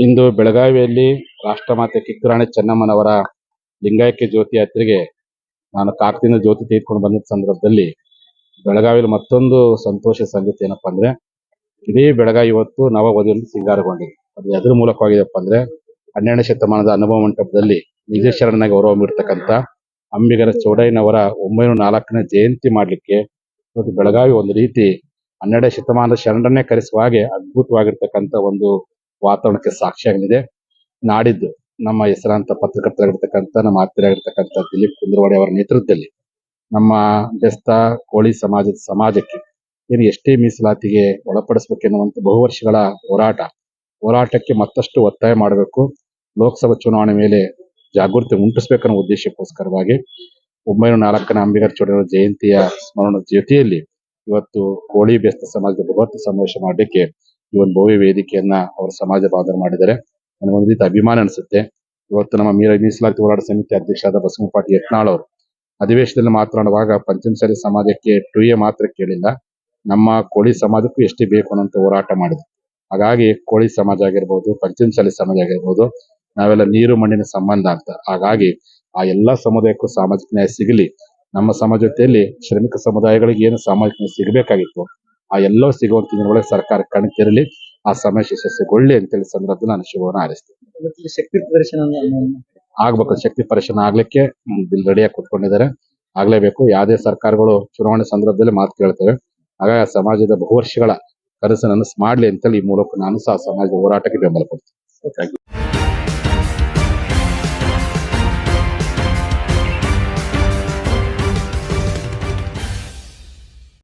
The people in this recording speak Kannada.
ಇಂದು ಬೆಳಗಾವಿಯಲ್ಲಿ ರಾಷ್ಟ್ರಮಾತೆ ಕಿತ್ತೂರಾಣಿ ಚೆನ್ನಮ್ಮನವರ ಲಿಂಗೈಕ್ಯ ಜ್ಯೋತಿ ಯಾತ್ರೆಗೆ ನಾನು ಕಾಕ್ತಿನ ಜ್ಯೋತಿ ತೆಗೆದುಕೊಂಡು ಬಂದ ಸಂದರ್ಭದಲ್ಲಿ ಬೆಳಗಾವಿಯಲ್ಲಿ ಮತ್ತೊಂದು ಸಂತೋಷ ಸಂಗತಿ ಏನಪ್ಪಾ ಅಂದ್ರೆ, ಇಡೀ ಬೆಳಗಾವಿ ಇವತ್ತು ನವ ನವವಧುವಿನಲ್ಲಿ ಸಿಂಗಾರಗೊಂಡಿದೆ. ಅದು ಎದ್ರ ಮೂಲಕವಾಗಿದೆಪ್ಪ ಅಂದ್ರೆ, ಹನ್ನೆರಡನೇ ಶತಮಾನದ ಅನುಭವ ಮಂಟಪದಲ್ಲಿ ನಿಜಶರಣನ ಗೌರವ ನೀಡ್ತಕ್ಕಂಥ ಅಂಬಿಗರ ಚೌಡಯ್ಯನವರ ಒಂಬೈನೂರ ನಾಲ್ಕನೇ ಜಯಂತಿ ಮಾಡಲಿಕ್ಕೆ ಇವತ್ತು ಬೆಳಗಾವಿ ಒಂದು ರೀತಿ ಹನ್ನೆರಡನೇ ಶತಮಾನದ ಶರಣರನ್ನೇ ಕರೆಸುವ ಹಾಗೆ ಅದ್ಭುತವಾಗಿರ್ತಕ್ಕಂಥ ಒಂದು ವಾತಾವರಣಕ್ಕೆ ಸಾಕ್ಷಿಯಾಗಲಿದೆ ನಾಡಿದ್ದು ನಮ್ಮ ಹೆಸರಾಂತ ಪತ್ರಕರ್ತರಾಗಿರ್ತಕ್ಕಂಥ, ನಮ್ಮ ಆತ್ಮೀಯರಾಗಿರ್ತಕ್ಕಂಥ ದಿಲೀಪ್ ಕುಂದ್ರವಾಡಿ ಅವರ ನೇತೃತ್ವದಲ್ಲಿ ನಮ್ಮ ಬೆಸ್ತ ಕೋಳಿ ಸಮಾಜದ ಸಮಾಜಕ್ಕೆ ಏನು ಎಷ್ಟೇ ಮೀಸಲಾತಿಗೆ ಒಳಪಡಿಸಬೇಕೆನ್ನುವಂಥ ಬಹು ವರ್ಷಗಳ ಹೋರಾಟ, ಹೋರಾಟಕ್ಕೆ ಮತ್ತಷ್ಟು ಒತ್ತಾಯ ಮಾಡಬೇಕು. ಲೋಕಸಭಾ ಚುನಾವಣೆ ಮೇಲೆ ಜಾಗೃತಿ ಉಂಟಿಸಬೇಕನ್ನೋ ಉದ್ದೇಶಕ್ಕೋಸ್ಕರವಾಗಿ ಒಂಬೈನೂರ ನಾಲ್ಕನ ಅಂಬೇಡ್ಕರ್ ಚೌಡರ ಜಯಂತಿಯ ಸ್ಮರಣ ಜೊತೆಯಲ್ಲಿ ಇವತ್ತು ಕೋಳಿ ಬೆಸ್ತ ಸಮಾಜದ ಬೃಹತ್ ಸಮಾವೇಶ ಮಾಡಲಿಕ್ಕೆ ಈ ಒಂದು ಭವ್ಯ ವೇದಿಕೆಯನ್ನ ಅವರು ಸಮಾಜ ಬಾಧನ ಮಾಡಿದ್ದಾರೆ. ನನಗೊಂದು ರೀತಿ ಅಭಿಮಾನ ಅನಿಸುತ್ತೆ. ಇವತ್ತು ನಮ್ಮ ಮೀರ ಮೀಸಲಾತಿ ಹೋರಾಟ ಸಮಿತಿ ಅಧ್ಯಕ್ಷರಾದ ಬಸವಪಾಟಿ ಯತ್ನಾಳ್ ಅವರು ಅಧಿವೇಶನದಲ್ಲಿ ಮಾತನಾಡುವಾಗ ಪಂಚಮಸಾಲಿ ಸಮಾಜಕ್ಕೆ ಟು ಎ ಮಾತ್ರ ಕೇಳಿಲ್ಲ. ನಮ್ಮ ಕೋಳಿ ಸಮಾಜಕ್ಕೂ ಎಷ್ಟೇ ಬೇಕು ಅನ್ನೋಂಥ ಹೋರಾಟ ಮಾಡಿದ್ರು. ಹಾಗಾಗಿ ಕೋಳಿ ಸಮಾಜ ಆಗಿರ್ಬೋದು, ಪಂಚಮಸಾಲಿ ಸಮಾಜ ಆಗಿರ್ಬೋದು, ನಾವೆಲ್ಲ ನೀರು, ಮಣ್ಣಿನ ಸಂಬಂಧ ಅಂತ. ಹಾಗಾಗಿ ಆ ಎಲ್ಲಾ ಸಮುದಾಯಕ್ಕೂ ಸಾಮಾಜಿಕ ನ್ಯಾಯ ಸಿಗಲಿ. ನಮ್ಮ ಸಮಾಜದಲ್ಲಿ ಶ್ರಮಿಕ ಸಮುದಾಯಗಳಿಗೆ ಏನು ಸಾಮಾಜಿಕ ನ್ಯಾಯ ಸಿಗಬೇಕಾಗಿತ್ತು ಆ ಎಲ್ಲೋ ಸಿಗುವಂತ ಒಳಗೆ ಸರ್ಕಾರ ಕಣಕ್ಕಿರಲಿ ಆ ಸಮಸ್ಯೆ ಯಶಸ್ಸುಗೊಳ್ಳಿ ಅಂತೇಳಿ ಸಂದರ್ಭದಲ್ಲಿ ನಾನು ಶುಭವನ್ನು ಹಾರೈಸ್ತೇನೆ ಶಕ್ತಿ ಪ್ರದರ್ಶನ ಆಗ್ಬೇಕು ಶಕ್ತಿ ಪ್ರದರ್ಶನ ಆಗ್ಲಿಕ್ಕೆ ಬಿಲ್ ರೆಡಿಯಾಗಿ ಕುತ್ಕೊಂಡಿದ್ದಾರೆ. ಆಗ್ಲೇಬೇಕು ಯಾವುದೇ ಸರ್ಕಾರಗಳು ಚುನಾವಣೆ ಸಂದರ್ಭದಲ್ಲಿ ಮಾತು ಕೇಳ್ತೇವೆ. ಹಾಗಾಗಿ ಆ ಸಮಾಜದ ಬಹುವರ್ಷಗಳ ಕನಸು ನನಸು ಮಾಡ್ಲಿ ಅಂತೇಳಿ ಈ ಮೂಲಕ ನಾನು ಸಹ ಸಮಾಜದ ಹೋರಾಟಕ್ಕೆ ಬೆಂಬಲ ಕೊಡ್ತೀನಿ.